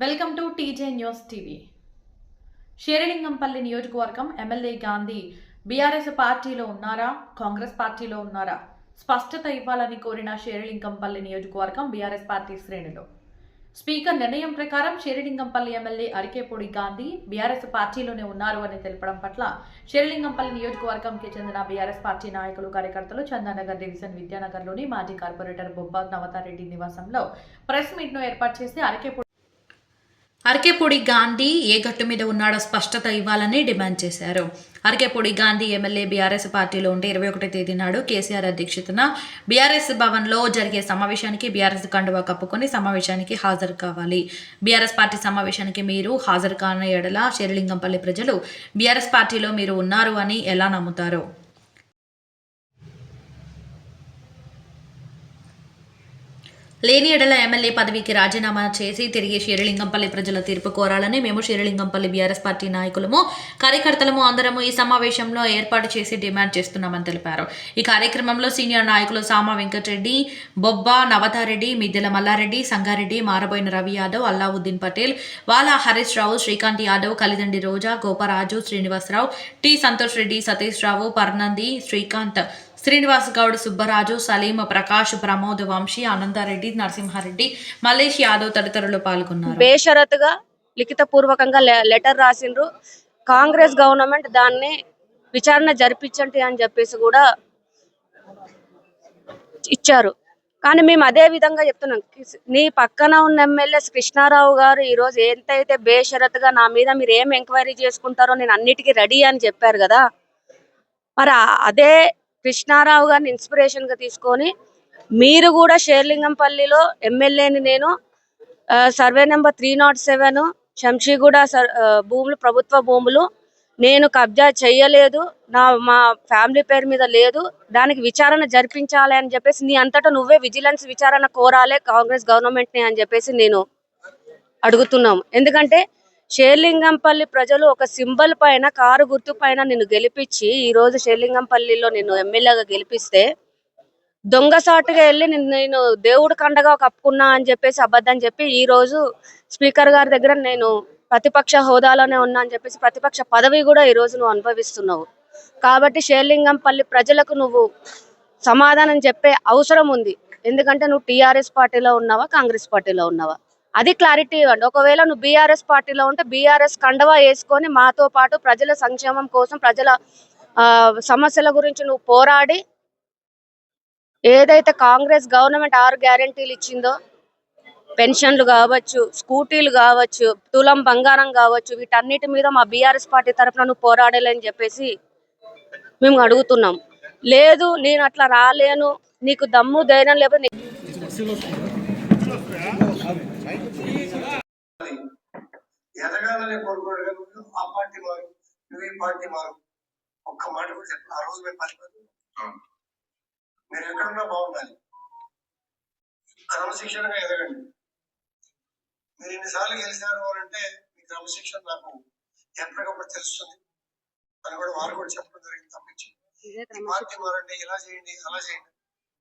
Welcome to TJ news TV. Serilingampally నియోజకవర్గం MLA Gandhi BRS పార్టీలో ఉన్నారా? కాంగ్రెస్ పార్టీలో ఉన్నారా? స్పష్టత ఇవ్వాలని కోరిన షేరలింగంపల్లి నియోజకవర్గం బీఆర్ఎస్ పార్టీ శ్రేణులు. స్పీకర్ నిర్ణయం ప్రకారం షేరలింగంపల్లి ఎమ్మెల్యే అరికేపూడి గాంధీ బీఆర్ఎస్ పార్టీలోనే ఉన్నారు అని తెలపడం పట్ల షేరలింగంపల్లి నియోజకవర్గంకి చెందిన బీఆర్ఎస్ పార్టీ నాయకులు కార్యకర్తలు చందానగర్ డివిజన్ విద్యానగర్లోని మాజీ కార్పొరేటర్ బొబ్బా నవతారెడ్డి నివాసంలో ప్రెస్ మీట్ను ఏర్పాటు చేసి అరికేపూడి అరకేపూడి గాంధీ ఏ గట్టు మీద ఉన్నాడో స్పష్టత ఇవ్వాలని డిమాండ్ చేశారు. అరకేపూడి గాంధీ ఎమ్మెల్యే బీఆర్ఎస్ పార్టీలో ఉంటే ఇరవై ఒకటి తేదీ నాడు కేసీఆర్ అధ్యక్షతన బీఆర్ఎస్ భవన్లో జరిగే సమావేశానికి బీఆర్ఎస్ కండువా కప్పుకొని సమావేశానికి హాజరు కావాలి. బీఆర్ఎస్ పార్టీ సమావేశానికి మీరు హాజరు కాని ఎడల శేరలింగంపల్లి ప్రజలు బీఆర్ఎస్ పార్టీలో మీరు ఉన్నారు అని ఎలా నమ్ముతారు? లేని ఎడల ఎమ్మెల్యే పదవికి రాజీనామా చేసి తిరిగి షేరలింగంపల్లి ప్రజల తీర్పు కోరాలని మేము షేరలింగంపల్లి బీఆర్ఎస్ పార్టీ నాయకులము కార్యకర్తలము అందరము ఈ సమావేశంలో ఏర్పాటు చేసి డిమాండ్ చేస్తున్నామని తెలిపారు. ఈ కార్యక్రమంలో సీనియర్ నాయకులు సామ వెంకటరెడ్డి బొబ్బా నవతారెడ్డి మిద్దెల మల్లారెడ్డి సంగారెడ్డి మారబోయిన రవి యాదవ్ అల్లావుద్దీన్ పటేల్ వాలా హరీష్ రావు శ్రీకాంత్ యాదవ్ కలిదండి రోజా గోపరాజు శ్రీనివాసరావు టి సంతోష్ రెడ్డి సతీష్ రావు పర్నంది శ్రీకాంత్ శ్రీనివాస్ గౌడ్ సుబ్బరాజు సలీం ప్రకాష్ ప్రమోద్ వంశీ ఆనందారెడ్డి నరసింహారెడ్డి మల్లేష్ యాదవ్ తదితరులు పాల్గొన్నారు. బేషరతుగా లిఖిత పూర్వకంగా లెటర్ రాసిండ్రు. కాంగ్రెస్ గవర్నమెంట్ దాన్ని విచారణ జరిపించండి అని చెప్పేసి కూడా ఇచ్చారు. కానీ మేము అదే విధంగా చెప్తున్నాం. నీ పక్కన ఉన్న ఎమ్మెల్యే కృష్ణారావు గారు ఈరోజు ఎంతైతే బేషరత్గా నా మీద మీరు ఏం ఎంక్వైరీ చేసుకుంటారో నేను అన్నిటికీ రెడీ అని చెప్పారు కదా. మరి అదే కృష్ణారావు గారిని ఇన్స్పిరేషన్గా తీసుకొని మీరు కూడా షేర్లింగంపల్లిలో ఎమ్మెల్యేని నేను survey number three not seven Shamshiguda sir- భూములు ప్రభుత్వ భూములు నేను కబ్జా చేయలేదు నా మా ఫ్యామిలీ పేరు మీద లేదు దానికి విచారణ జరిపించాలి అని చెప్పేసి నీ అంతటా నువ్వే విజిలెన్స్ విచారణ కోరాలే కాంగ్రెస్ గవర్నమెంట్ని అని చెప్పేసి నేను అడుగుతున్నాం ఎందుకంటే షేర్లింగంపల్లి ప్రజలు ఒక సింబల్ పైన కారు గుర్తు పైన నిన్ను గెలిపించి ఈ రోజు షేర్లింగంపల్లిలో నిన్ను ఎమ్మెల్యేగా గెలిపిస్తే దొంగసాటుగా వెళ్ళి నిన్ను నేను దేవుడు కండగా కప్పుకున్నా అని చెప్పేసి అబద్ధం చెప్పి ఈ రోజు స్పీకర్ గారి దగ్గర నేను ప్రతిపక్ష హోదాలోనే ఉన్నా అని చెప్పేసి ప్రతిపక్ష పదవి కూడా ఈ రోజు నువ్వు అనుభవిస్తున్నావు. కాబట్టి షేర్లింగంపల్లి ప్రజలకు నువ్వు సమాధానం చెప్పే అవసరం ఉంది. ఎందుకంటే నువ్వు టీఆర్ఎస్ పార్టీలో ఉన్నావా కాంగ్రెస్ పార్టీలో ఉన్నావా? అది క్లారిటీ ఇవ్వండి. ఒకవేళ నువ్వు బీఆర్ఎస్ పార్టీలో ఉంటే బీఆర్ఎస్ కండవా వేసుకొని మాతో పాటు ప్రజల సంక్షేమం కోసం ప్రజల ఆ, సమస్యల గురించి నువ్వు పోరాడి ఏదైతే కాంగ్రెస్ గవర్నమెంట్ ఆరు గ్యారంటీలు ఇచ్చిందో పెన్షన్లు కావచ్చు స్కూటీలు కావచ్చు తులం బంగారం కావచ్చు వీటన్నిటి మీద మా బీఆర్ఎస్ పార్టీ తరఫున నువ్వు పోరాడాలని చెప్పేసి మేము అడుగుతున్నాం. లేదు నేను అట్లా రాలేను నీకు దమ్ము ధైర్యం లేకపోతే ఎదగాలని కోరుకోవడం ఆ పార్టీ మారు నువ్వు ఈ పార్టీ మారు. ఒక్క మాట కూడా చెప్పు ఆ రోజు మేము పది మంది మీరు ఎక్కడున్నా బాగుండాలి. క్రమశిక్షణగా ఎదగండి. మీరు ఎన్నిసార్లు గెలిచారు అని అంటే మీ క్రమశిక్షణ నాకు ఎప్పటికప్పుడు తెలుస్తుంది. అని కూడా వారు కూడా చెప్పడం జరిగింది తప్పించి. ఈ పార్టీ మారండి ఇలా చేయండి అలా చేయండి.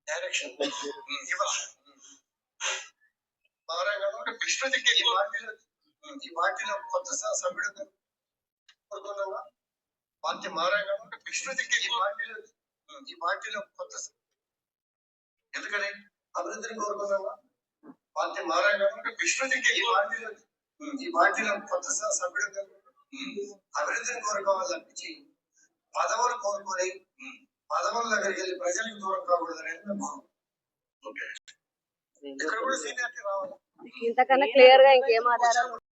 డైరెక్షన్ ఇవ్వాలి? ఒక విష్ణుదికి ఈ పార్టీలో ఈ కొత్త స- సభ్యుడు పార్టీ మారాం ఒక విష్ణుదికి ఈ పార్టీలో ఈ కొత్త స- ఎందుకని? అభివృద్ధిని కోరుకున్నావా? పార్టీ మారాం ఒక విష్ణుదికి ఈ పార్టీలో ఈ కొత్త స- సభ్యుడు అభివృద్ధిని కోరుకోవాలి తప్పించి పదవులు కోరుకొని పదవుల దగ్గరికి వెళ్ళి ప్రజలకు దూరం కాకూడదు అనేది నా ఇంతకన్నా క్లియర్గా ఇంకేం ఆధారం